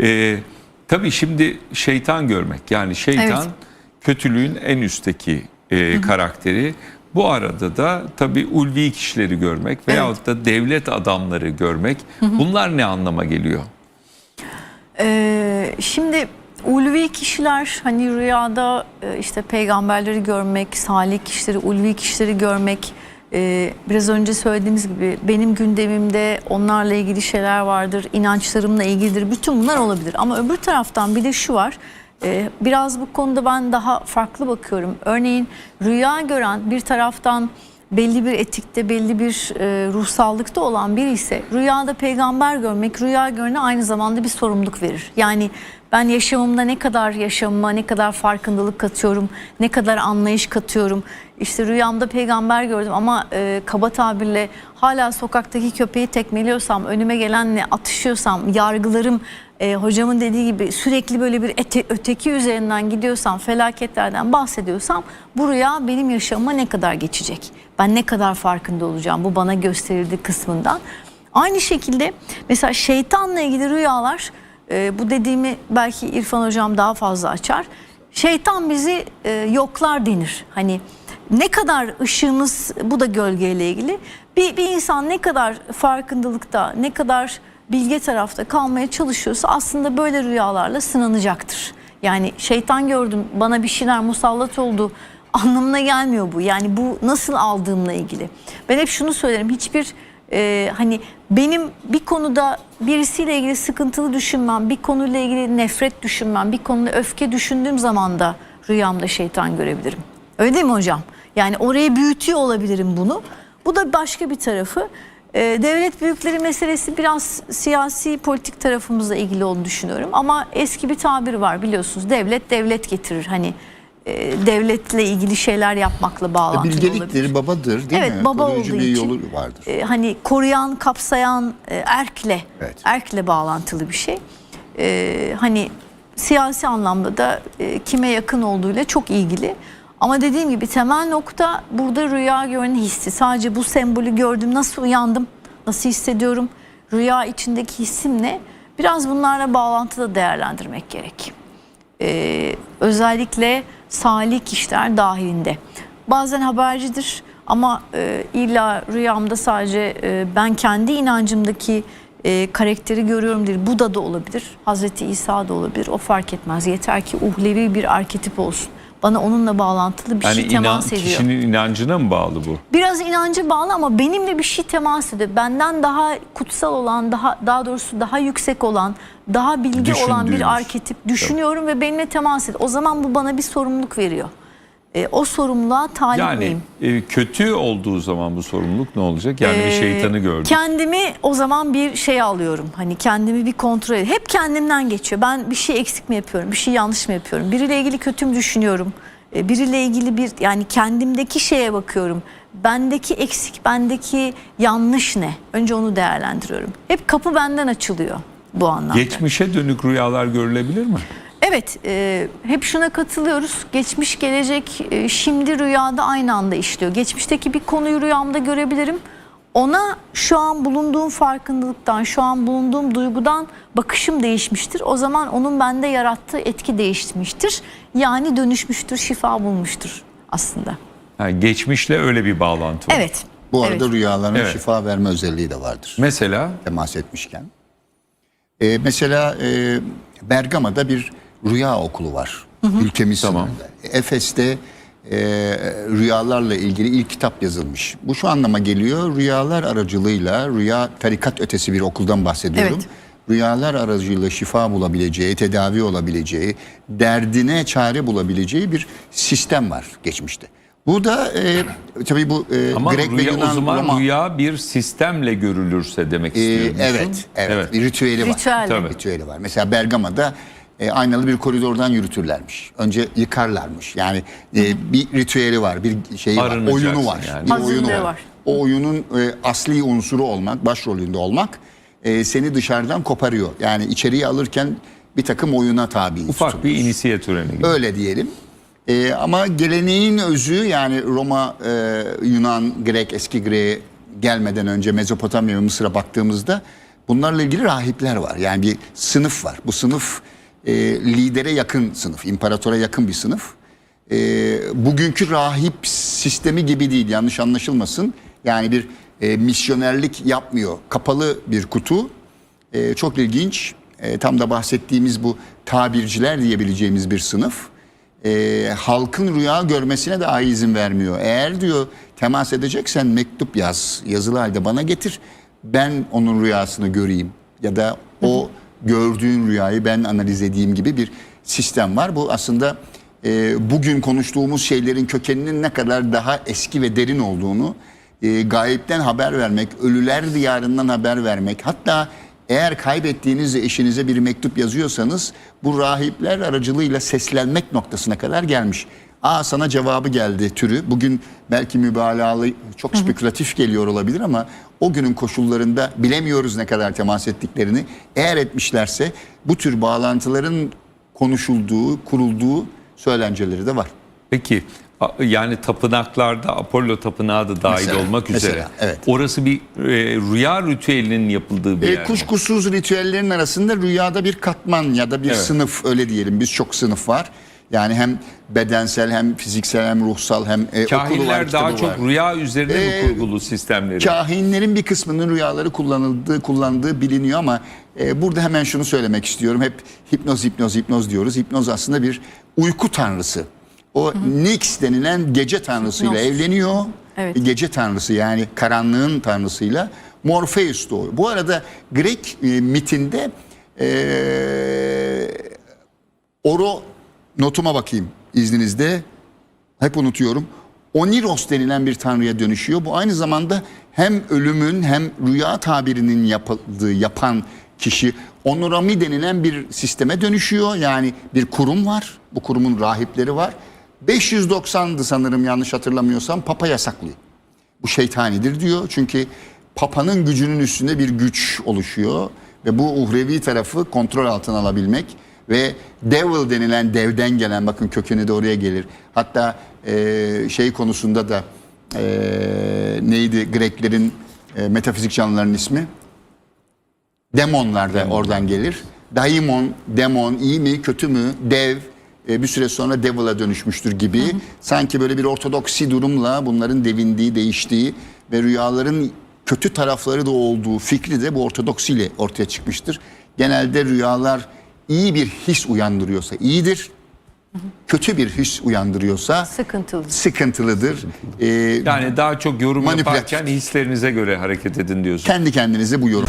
Ee, tabii şimdi şeytan görmek yani şeytan Evet. kötülüğün en üstteki e, karakteri. Bu arada da tabii ulvi kişileri görmek veyahut da devlet adamları görmek bunlar ne anlama geliyor? Ee, şimdi ulvi kişiler hani rüyada e, işte peygamberleri görmek, salih kişileri, ulvi kişileri görmek e, biraz önce söylediğimiz gibi benim gündemimde onlarla ilgili şeyler vardır, inançlarımla ilgilidir. Bütün bunlar olabilir. Ama öbür taraftan bir de şu var. e, Biraz bu konuda ben daha farklı bakıyorum. Örneğin rüya gören bir taraftan belli bir etikte, belli bir e, ruhsallıkta olan biri ise rüyada peygamber görmek, rüya görene aynı zamanda bir sorumluluk verir. Yani ben yaşamımda ne kadar yaşamıma, ne kadar farkındalık katıyorum, ne kadar anlayış katıyorum. İşte rüyamda peygamber gördüm ama e, kaba tabirle hala sokaktaki köpeği tekmeliyorsam, önüme gelenle atışıyorsam, yargılarım e, hocamın dediği gibi sürekli böyle bir ete- öteki üzerinden gidiyorsam, felaketlerden bahsediyorsam bu rüya benim yaşamıma ne kadar geçecek? Ben ne kadar farkında olacağım bu bana gösterildi kısmından. Aynı şekilde mesela şeytanla ilgili rüyalar e, bu dediğimi belki İrfan hocam daha fazla açar. Şeytan bizi e, yoklar denir. Hani ne kadar ışığımız bu da gölgeyle ilgili. Bir, bir insan ne kadar farkındalıkta, ne kadar bilge tarafta kalmaya çalışıyorsa aslında böyle rüyalarla sınanacaktır. Yani şeytan gördüm bana bir şeyler musallat oldu anlamına gelmiyor bu. Yani bu nasıl aldığımla ilgili. Ben hep şunu söylerim hiçbir e, hani benim bir konuda birisiyle ilgili sıkıntılı düşünmem, bir konuyla ilgili nefret düşünmem, bir konuda öfke düşündüğüm zaman da rüyamda şeytan görebilirim. Öyle değil mi hocam? Yani oraya büyütüyor olabilirim bunu. Bu da başka bir tarafı. Ee, devlet büyükleri meselesi biraz siyasi politik tarafımızla ilgili olduğunu düşünüyorum. Ama eski bir tabir var biliyorsunuz. Devlet devlet getirir. Hani e, devletle ilgili şeyler yapmakla bağlantılı olabilir. Bilgeliktir, babadır değil Evet, mi? baba Koruyucu olduğu bir için. yolu vardır. E, hani koruyan, kapsayan, e, erkle, Evet. erkle bağlantılı bir şey. E, hani siyasi anlamda da e, kime yakın olduğuyla çok ilgili. Ama dediğim gibi temel nokta burada rüya görme hissi. Sadece bu sembolü gördüm, nasıl uyandım, nasıl hissediyorum, rüya içindeki hissim ne? Biraz bunlarla bağlantıda değerlendirmek gerek. Ee, özellikle salih kişiler dahilinde. Bazen habercidir ama e, illa rüyamda sadece e, ben kendi inancımdaki e, karakteri görüyorum değil. Buda da olabilir, Hazreti İsa da olabilir. O fark etmez. Yeter ki uhlevi bir arketip olsun. Bana onunla bağlantılı bir Yani şey inan, temas ediyor. kişinin inancına mı bağlı bu? Biraz inancı bağlı ama benimle bir şey temas ediyor. Benden daha kutsal olan, daha daha doğrusu daha yüksek olan, daha bilgi olan bir arketip düşünüyorum ve benimle temas ediyor. O zaman bu bana bir sorumluluk veriyor. E, o sorumluluğa talip Yani miyim? e, kötü olduğu zaman bu sorumluluk ne olacak? Yani bir Ee, şeytanı gördüm. Kendimi o zaman bir şey alıyorum. Hani kendimi bir kontrol ediyorum. Hep kendimden geçiyor. Ben bir şey eksik mi yapıyorum? Bir şey yanlış mı yapıyorum? Biriyle ilgili kötü mü düşünüyorum? Ee, Biriyle ilgili bir yani kendimdeki şeye bakıyorum. Bendeki eksik, bendeki yanlış ne? Önce onu değerlendiriyorum. Hep kapı benden açılıyor bu anlamda. Geçmişe dönük rüyalar görülebilir mi? Evet, e, hep şuna katılıyoruz. Geçmiş, gelecek, e, şimdi rüyada aynı anda işliyor. Geçmişteki bir konuyu rüyamda görebilirim. Ona şu an bulunduğum farkındalıktan, şu an bulunduğum duygudan bakışım değişmiştir. O zaman onun bende yarattığı etki değişmiştir. Yani dönüşmüştür, şifa bulmuştur aslında. Yani geçmişle öyle bir bağlantı var. Evet. Bu arada evet. rüyaların Evet. şifa verme özelliği de vardır. Mesela Temas etmişken. Ee, mesela e, Bergama'da bir rüya okulu var. Ülkemiz Tamam. sınırında. Efes'te e, rüyalarla ilgili ilk kitap yazılmış. Bu şu anlama geliyor. Rüyalar aracılığıyla, rüya tarikat ötesi bir okuldan bahsediyorum. Evet. Rüyalar aracılığıyla şifa bulabileceği, tedavi olabileceği, derdine çare bulabileceği bir sistem var geçmişte. Bu da e, tabii bu e, ama Grek ve rüya, Yunan o zaman Roma- rüya bir sistemle görülürse demek ee, istiyor musun? evet, evet, Bir ritüeli var. Ritüel. Tabii. Ritüeli var. Mesela Bergama'da e, aynalı bir koridordan yürütürlermiş. Önce yıkarlarmış. Yani e, bir ritüeli var, bir şeyi var, oyunu var. yani. Bir oyunu var. var. O oyunun e, asli unsuru olmak, başrolünde olmak e, seni dışarıdan koparıyor. Yani içeriye alırken bir takım oyuna tabi Ufak bir tutuluyorsun. inisiye töreni gibi. Öyle diyelim. Ee, ama geleneğin özü yani Roma, e, Yunan, Grek, eski Grek'e gelmeden önce Mezopotamya ve Mısır'a baktığımızda Bunlarla ilgili rahipler var. Yani bir sınıf var. Bu sınıf e, lidere yakın sınıf, imparatora yakın bir sınıf. E, bugünkü rahip sistemi gibi değil yanlış anlaşılmasın. Yani bir e, misyonerlik yapmıyor. Kapalı bir kutu. E, çok ilginç. E, tam da bahsettiğimiz bu tabirciler diyebileceğimiz bir sınıf. E, halkın rüya görmesine dahi izin vermiyor. Eğer diyor temas edeceksen mektup yaz. Yazılı halde bana getir. Ben onun rüyasını göreyim. Ya da o gördüğün rüyayı ben analiz edeyim gibi bir sistem var. Bu aslında e, bugün konuştuğumuz şeylerin kökeninin ne kadar daha eski ve derin olduğunu e, gayipten haber vermek, ölüler diyarından haber vermek, hatta eğer kaybettiğinizde eşinize bir mektup yazıyorsanız bu rahipler aracılığıyla seslenmek noktasına kadar gelmiş. Aa sana cevabı geldi türü. Bugün belki mübalağalı, çok spekülatif geliyor olabilir ama o günün koşullarında bilemiyoruz ne kadar temas ettiklerini. Eğer etmişlerse bu tür bağlantıların konuşulduğu, kurulduğu söylenceleri de var. Peki yani tapınaklarda Apollo tapınağı da dahil Mesela, olmak üzere. mesela, evet. Orası bir e, rüya ritüelinin yapıldığı bir E, yer. kuşkusuz ritüellerin arasında rüyada bir katman ya da bir Evet. sınıf öyle diyelim. Biz çok sınıf var. Yani hem bedensel hem fiziksel hem ruhsal hem e, var, Kahinler daha çok var. rüya üzerine Ee, mi kurgulu sistemleri? Kahinlerin bir kısmının rüyaları kullanıldığı, kullandığı biliniyor ama e, burada hemen şunu söylemek istiyorum. Hep hipnoz, hipnoz, hipnoz diyoruz. Hipnoz aslında bir uyku tanrısı. O Nix denilen gece tanrısıyla Hipnoz. evleniyor. Evet. Bir Gece tanrısı yani karanlığın tanrısıyla Morpheus doğuyor. Bu arada Grek e, mitinde e, Oro notuma bakayım izninizle. Hep unutuyorum. Oniros denilen bir tanrıya dönüşüyor. Bu aynı zamanda hem ölümün hem rüya tabirinin yapıldığı yapan kişi Onorami denilen bir sisteme dönüşüyor. Yani bir kurum var. Bu kurumun rahipleri var. 590'dı sanırım yanlış hatırlamıyorsam Papa yasaklıyor. Bu şeytanidir diyor. Çünkü Papa'nın gücünün üstünde bir güç oluşuyor ve bu uhrevi tarafı kontrol altına alabilmek ve devil denilen devden gelen bakın kökeni de oraya gelir. Hatta e, şey konusunda da e, neydi Greklerin e, metafizik canlıların ismi? Demonlar da oradan gelir. Daimon, demon iyi mi kötü mü dev e, bir süre sonra devil'a dönüşmüştür gibi. Sanki böyle bir ortodoksi durumla bunların devindiği, değiştiği ve rüyaların kötü tarafları da olduğu fikri de bu ortodoksiyle ortaya çıkmıştır. Genelde rüyalar iyi bir his uyandırıyorsa iyidir. Kötü bir his uyandırıyorsa Sıkıntılı. sıkıntılıdır. E, Yani daha çok yorum yaparken hislerinize göre hareket edin diyorsun. kendi kendinize bu yorum.